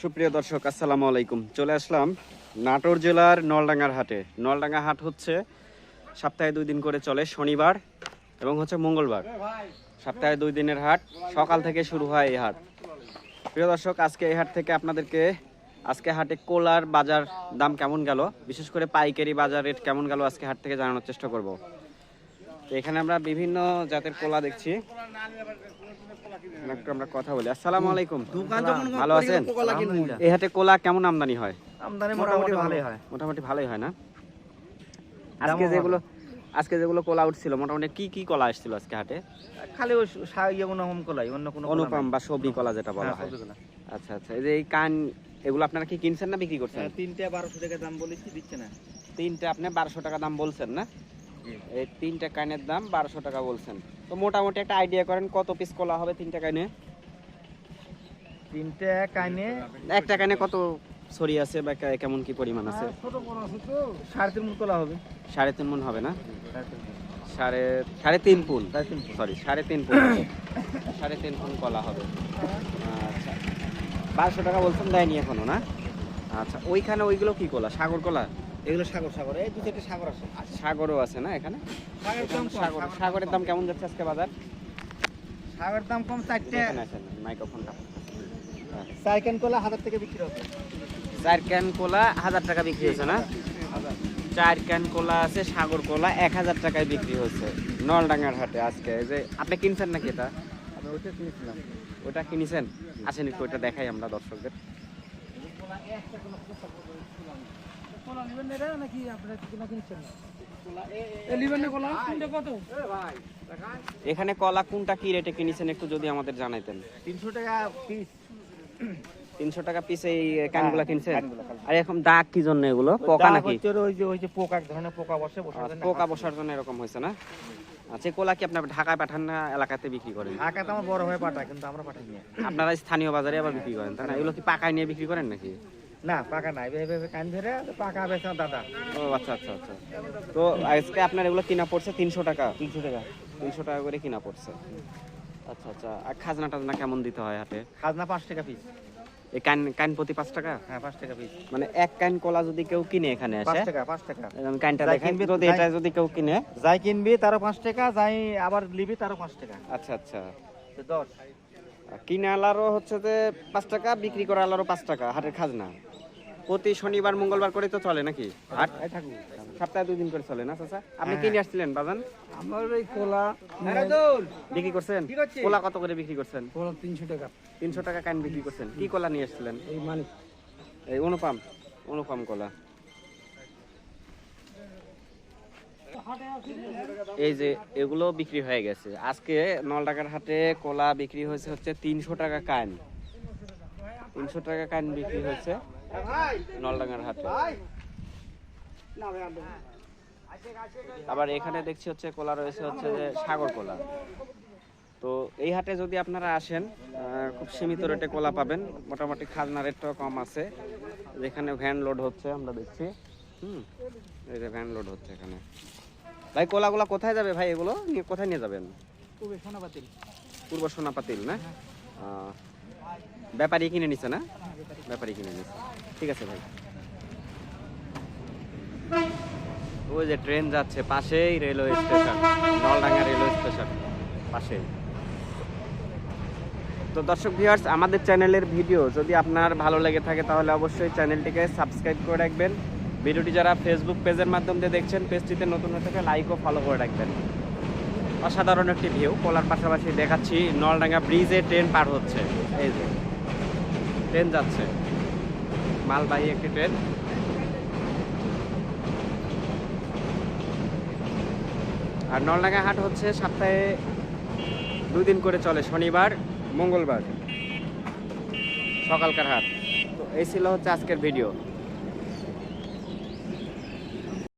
সুপ্রিয় দর্শক, আসসালামু আলাইকুম। চলে আসলাম নাটোর জেলার নলডাঙ্গার হাটে। নলডাঙ্গা হাট হচ্ছে সপ্তাহে দুই দিন করে চলে, শনিবার এবং হচ্ছে মঙ্গলবার। সপ্তাহে দুই দিনের হাট, সকাল থেকে শুরু হয় এই হাট। প্রিয় দর্শক, আজকে এই হাট থেকে আপনাদেরকে আজকে হাটে কোলার বাজার দাম কেমন গেল? বিশেষ করে পাইকারি বাজার রেট কেমন গেল? আজকে হাট থেকে জানানোর চেষ্টা করব। তো এখানে আমরা বিভিন্ন জাতের কোলা দেখছি। একটু আমরা কথা বলি। আসসালামু আলাইকুম। ভালো আছেন? এই হাটে কোলা কেমন আমদানি হয়? আমদানি মোটামুটি ভালোই হয়। মোটামুটি ভালোই হয় না? আজকে যেগুলো আজকে যেগুলো কোলা উঠছিল মোটামুটি কি কি কলা আসছিল আজকে হাটে? খালি ওই সা- ইয়ে কলাই অন্য কোনো কলা অনুপম বা সবজি কলা যেটা বলা হ্যাঁ, হয়। আচ্ছা আচ্ছা। এই যে এই কান এগুলো আপনারা কি কিনছেন না বিক্রি করছেন? হ্যাঁ, তিনটে বারোশো টাকা দাম বলেছি দিচ্ছে না। তিনটে আপনি বারোশো টাকা দাম বলছেন না। এই তিনটে কানের দাম বারোশো টাকা বলছেন। তো মোটামুটি একটা আইডিয়া করেন কত পিস কলা হবে তিনটে কানে? তিনটে কাইনে একটা কানে কত ছড়ি আছে বা কেমন কি পরিমাণ আছে? সাড়ে তিন মুঠ কলা হবে। সাড়ে তিন মন হবে না? সাড়ে সাড়ে তিন পুন। সরি সাড়ে তিন পুন সাড়ে তিন পুন কলা হবে। আচ্ছা। বারোশো টাকা বলছেন দেয়নি এখনও না? আচ্ছা ওইখানে ওইগুলো কি কলা? সাগর কলা? এগুলো সাগর সাগর এই দু চারটে সাগর আছে। সাগরও আছে না এখানে? সাগরের দাম সাগর সাগর- সাগরের দাম কেমন যাচ্ছে আজকে বাজার? সাগরের দাম কম চারটে মাইক্রোফোনটা। চার ক্যান কলা হাজার থেকে বিক্রি হবে। চার ক্যান কোলা হাজার টাকা বিক্রি হচ্ছে না? চার ক্যান কোলা আছে সাগর কোলা এক হাজার টাকায় বিক্রি হচ্ছে। নলডাঙ্গার হাটে আজকে এই যে আপনি কিনছেন নাকি এটা? আমি কিনেছিলাম। ওটা কিনেছেন? আসেন একটু ওইটা দেখাই আমরা দর্শকদের। এখানে কলা কোনটা কি রেটে কিনেছেন একটু যদি আমাদের জানাইতেন? তিনশো টাকা পিস তিনশো টাকা পিস এই কানগুলা হ্যাঁ, কিনছেন। আর এখন দাগ কি জন্য এগুলো? পোকা নাকি? ওই যে ওই যে পোকা এক ধরনের পোকা বসে বসে পোকা বসার জন্য এরকম হয়েছে না? আচ্ছা কলা কি আপনার ঢাকায় পাঠান না এলাকাতে বিক্রি করেন? ঢাকাতে আমার বড় হয়ে পাঠায় কিন্তু আমরা পাঠাই নিয়ে আপনারা স্থানীয় বাজারে আবার বিক্রি করেন তাই না? এগুলো কি পাকায় নিয়ে বিক্রি করেন নাকি? না পাকা নাই। কান ধরে পাকা দাদা। ও আচ্ছা আচ্ছা আচ্ছা। তো আজকে আপনার এগুলো কিনা পড়ছে তিনশো টাকা? তিনশো টাকা। তিনশো টাকা করে কিনা পড়ছে। আচ্ছা আচ্ছা। আর খাজনা টাজনা কেমন দিতে হয় হাটে? খাজনা পাঁচ টাকা পিস এই কান কান প্রতি পাঁচ টাকা? হ্যাঁ পাঁচ টাকা পিস মানে এক কান কলা যদি কেউ কিনে এখানে পাঁচ টাকা পাঁচ টাকা। কানটা দেখেন যদি এটা যদি কেউ কিনে? যাই কিনবি তারও পাঁচ টাকা যাই আবার নিবি তারও পাঁচ টাকা। আচ্ছা আচ্ছা। দশ। কিনে আলারও হচ্ছে যে পাঁচ টাকা বিক্রি করা আলারও পাঁচ টাকা হাটের খাজনা। প্রতি শনিবার মঙ্গলবার করে তো চলে নাকি? সপ্তাহে দুই দিন করে চলে না চাচা? আপনি হ্যাঁ। কিনে আসছিলেন বাজান? আমার ওই কোলা বিক্রি করছেন? কোলা কত করে বিক্রি করছেন? কোলা তিনশো টাকা। তিনশো টাকা কান বিক্রি করছেন। কি কলা নিয়ে আসছিলেন? এই মালিক এই অনুপাম অনুপাম কলা। এই যে এগুলো বিক্রি হয়ে গেছে। আজকে নলডাকার হাটে কলা বিক্রি হয়েছে হচ্ছে তিনশো টাকা কান তিনশো টাকা কান বিক্রি হয়েছে। নলডাঙ্গার হাটে। আবার এখানে দেখছি হচ্ছে কোলা রয়েছে হচ্ছে যে সাগর কলা। তো এই হাটে যদি আপনারা আসেন খুব সীমিত রেটে কলা পাবেন। মোটামুটি খাজনা রেটটাও কম আছে। যেখানে ভ্যান লোড হচ্ছে আমরা দেখছি। হুম এই যে ভ্যান লোড হচ্ছে এখানে। ভাই কলাগুলা কোথায় যাবে ভাই এগুলো? নিয়ে কোথায় নিয়ে যাবেন? পূর্ব সোনাপাতিল। না? আহ, ব্যাপারী কিনে নিছে না? ব্যাপারী কিনে নিছে ঠিক আছে ভাই। ওই যে ট্রেন যাচ্ছে, পাশেই railway station, Naldanga railway station, পাশেই। তো দর্শক ভিউয়ার্স আমাদের চ্যানেলের ভিডিও যদি আপনার ভালো লেগে থাকে, তাহলে অবশ্যই চ্যানেলটিকে সাবস্ক্রাইব করে রাখবেন। ভিডিওটি যারা ফেসবুক পেজের মাধ্যমে দিয়ে দেখছেন, পেজটিতে নতুন হয়ে থাকে লাইক ও ফলো করে রাখবেন। অসাধারণ একটি ভিউ কলার পাশাপাশি দেখাচ্ছি, নলডাঙ্গা ব্রিজে ট্রেন পার হচ্ছে। এই যে। ট্রেন যাচ্ছে। মালবাহী একটি ট্রেন। আর নলডাঙ্গা হাট হচ্ছে সপ্তাহে দুদিন করে চলে, শনিবার, মঙ্গলবার। সকালকার হাট। তো এই ছিল হচ্ছে আজকের ভিডিও।